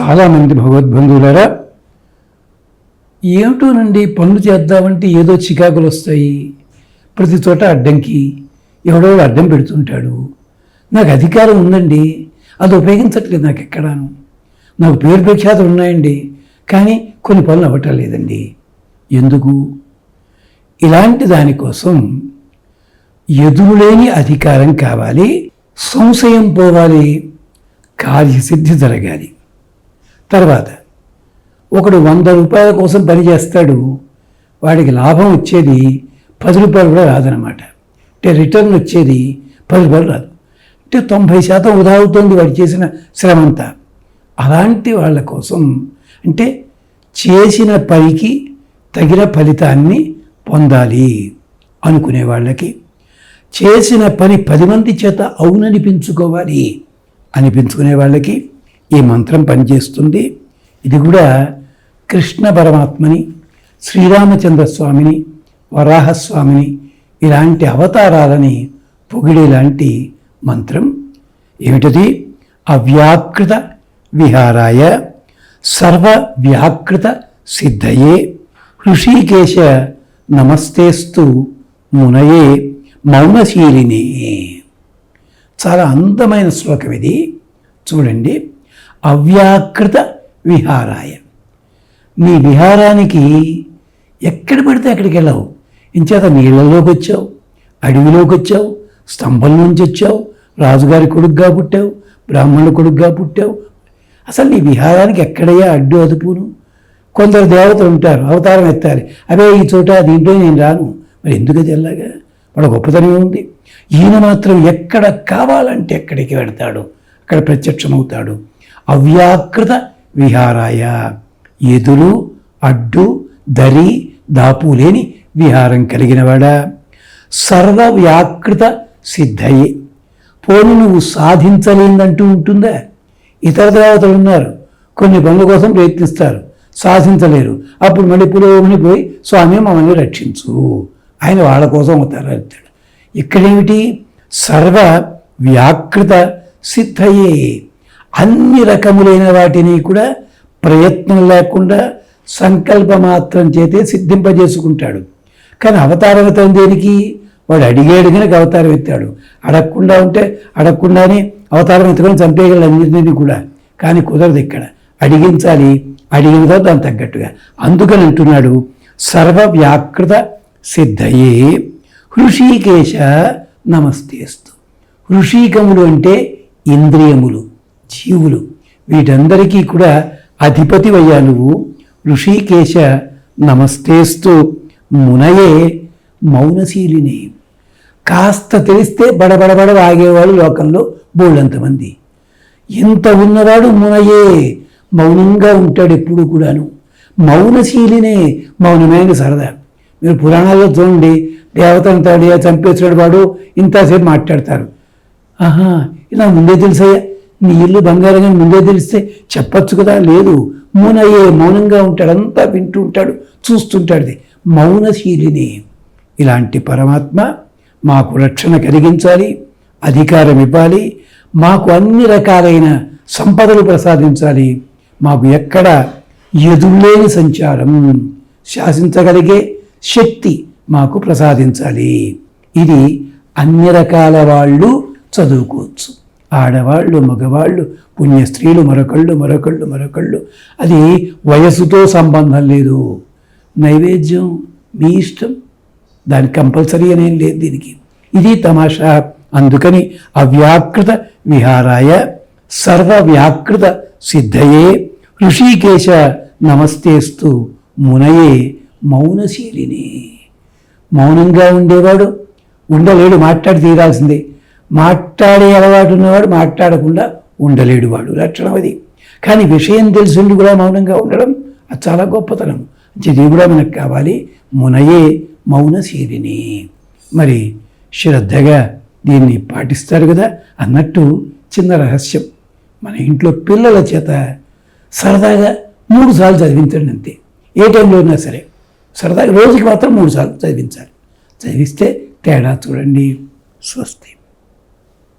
చాలామంది భగవద్బంధువులారా ఏమిటోనండి పనులు చేద్దామంటే ఏదో చికాకులు వస్తాయి. ప్రతి చోట అడ్డంకి ఎవడో అడ్డం పెడుతుంటాడు. నాకు అధికారం ఉందండి అది ఉపయోగించట్లేదు నాకు ఎక్కడాను. నాకు పేరు ప్రఖ్యాతులు ఉన్నాయండి కానీ కొన్ని పనులు అవ్వటం లేదండి. ఎందుకు? ఇలాంటి దానికోసం ఎదురులేని అధికారం కావాలి సంశయం పోవాలి కార్యసిద్ధి జరగాలి. తర్వాత ఒకడు వంద రూపాయల కోసం పని చేస్తాడు వాడికి లాభం వచ్చేది పది రూపాయలు కూడా రాదనమాట అంటే రిటర్న్ వచ్చేది పది రూపాయలు రాదు. అంటే తొంభై శాతం వృధా అవుతుంది వాడు చేసిన శ్రమంతా. అలాంటి వాళ్ళ కోసం అంటే చేసిన పనికి తగిన ఫలితాన్ని పొందాలి అనుకునే వాళ్ళకి. చేసిన పని పది మంది చేత అవుననిపించుకోవాలి అనిపించుకునే వాళ్ళకి. ఈ మంత్రం పనిచేస్తుంది. ఇది కూడా కృష్ణ పరమాత్మని శ్రీరామచంద్ర స్వామిని వరాహస్వామిని ఇలాంటి అవతారాలని పొగిడేలాంటి మంత్రం. ఏమిటది? అవ్యాకృత విహారాయ సర్వ వ్యాకృత సిద్ధయే. హృషీకేశ నమస్తేస్తు మునయే మౌనశీలిని. చాలా అందమైన శ్లోకం ఇది చూడండి. అవ్యాకృత విహారాయ. నీ విహారానికి ఎక్కడ పడితే అక్కడికి వెళ్ళావు. ఇంచేత నీళ్ళలోకి వచ్చావు అడవిలోకి వచ్చావు స్తంభం నుంచి వచ్చావు రాజుగారి కొడుకుగా పుట్టావు బ్రాహ్మణుల కొడుకుగా పుట్టావు. అసలు నీ విహారానికి ఎక్కడయ్యా అడ్డు అదుపును? కొందరు దేవతలు ఉంటారు అవతారం ఎత్తాలి. అవే ఈ చోట దీంట్లో నేను రాను. మరి ఎందుకు అది ఎలాగా? వాడు గొప్పతనం ఉంది ఈయన మాత్రం ఎక్కడ కావాలంటే ఎక్కడికి వెడతాడు అక్కడ ప్రత్యక్షమవుతాడు. అవ్యాకృత విహారాయ. ఎదురు అడ్డు దరి దాపు లేని విహారం కలిగినవాడా? సర్వ వ్యాకృత సిద్ధయే. పోను నువ్వు సాధించలేదంటూ ఉంటుందా? ఇతర దేవతలు ఉన్నారు. కొన్ని పనుల కోసం ప్రయత్నిస్తారు. సాధించలేరు. అప్పుడు మళ్ళీ పురోగమని పోయి స్వామి మమ్మల్ని రక్షించు. ఆయన వాళ్ళ కోసం అవుతారు అంటాడు. ఇక్కడేమిటి? సర్వ వ్యాకృత సిద్ధయే. అన్ని రకములైన వాటిని కూడా ప్రయత్నం లేకుండా సంకల్ప మాత్రం చేతే సిద్ధింపజేసుకుంటాడు. కానీ అవతారవతం దేనికి? వాడు అడిగాడు కనుక అవతారం ఎత్తాడు. అడగకుండా ఉంటే అడగకుండానే అవతారం ఎత్తుకొని చంపేయగలడు అన్నింటినీ కూడా. కానీ కుదరదు ఇక్కడ. అడిగించాలి. అడిగిన తర్వాత దానికి తగ్గట్టుగా. అందుకని అంటున్నాడు సర్వ వ్యాకృత సిద్ధయే. హృషీకేశ నమస్తేస్తు. హృషీకములు అంటే ఇంద్రియములు. జీవులు. వీటందరికీ కూడా అధిపతివయ్యా నువ్వు. ఋషికేశ నమస్తేస్తూ. మునయే మౌనశీలిని. కాస్త తెలిస్తే బడబడబడ ఆగేవాడు లోకంలో బోళ్ళంతమంది. ఇంత ఉన్నవాడు మునయే. మౌనంగా ఉంటాడు ఎప్పుడు కూడాను. మౌనశీలినే మౌనమైన సరదా. మీరు పురాణాల్లో చూడండి. దేవత అంటాడు చంపేసాడు వాడు. ఇంతసేపు మాట్లాడతారు. ఆహా ఇలా ముందే తెలుసయ్యా? నీ ఇల్లు బంగారంగా ముందే తెలిస్తే చెప్పచ్చు కదా? లేదు. మౌనయ్యే మౌనంగా ఉంటాడు అంతా వింటూ ఉంటాడు చూస్తుంటాడు. మౌనశీలిని. ఇలాంటి పరమాత్మ మాకు రక్షణ కలిగించాలి అధికారం ఇవ్వాలి మాకు అన్ని రకాలైన సంపదలు ప్రసాదించాలి. మాకు ఎక్కడ ఎదురులేని సంచారం శాసించగలిగే శక్తి మాకు ప్రసాదించాలి. ఇది అన్ని రకాల వాళ్ళు చదువుకోవచ్చు. ఆడవాళ్ళు మగవాళ్ళు పుణ్య స్త్రీలు మరొకళ్ళు మరొకళ్ళు మరొకళ్ళు. అది వయసుతో సంబంధం లేదు. నైవేద్యం మీ ఇష్టం. దాని కంపల్సరీ అనేం లేదు దీనికి. ఇది తమాషా. అందుకని అవ్యాకృత విహారాయ సర్వ వ్యాకృత సిద్ధయే. ఋషికేశ నమస్తేస్తూ మునయే మౌనశీలిని. మౌనంగా ఉండేవాడు. ఉండలేడు మాట్లాడి తీరాల్సిందే. మాట్లాడే అలవాటు ఉన్నవాడు మాట్లాడకుండా ఉండలేడు వాడు. లక్షణం అది. కానీ విషయం తెలిసిండు కూడా మౌనంగా ఉండడం అది చాలా గొప్పతనం. ఇది కూడా మనకు కావాలి. మునయే మౌనశీలిని మరి శ్రద్ధగా దీన్ని పాటిస్తారు కదా అన్నట్టు చిన్న రహస్యం. మన ఇంట్లో పిల్లల చేత సరదాగా మూడు సార్లు చదివించండి అంతే. ఏ టైంలో ఉన్నా సరే సరదాగా రోజుకి మాత్రం మూడు సార్లు చదివించాలి. చదివిస్తే తేడా చూడండి. స్వస్తి.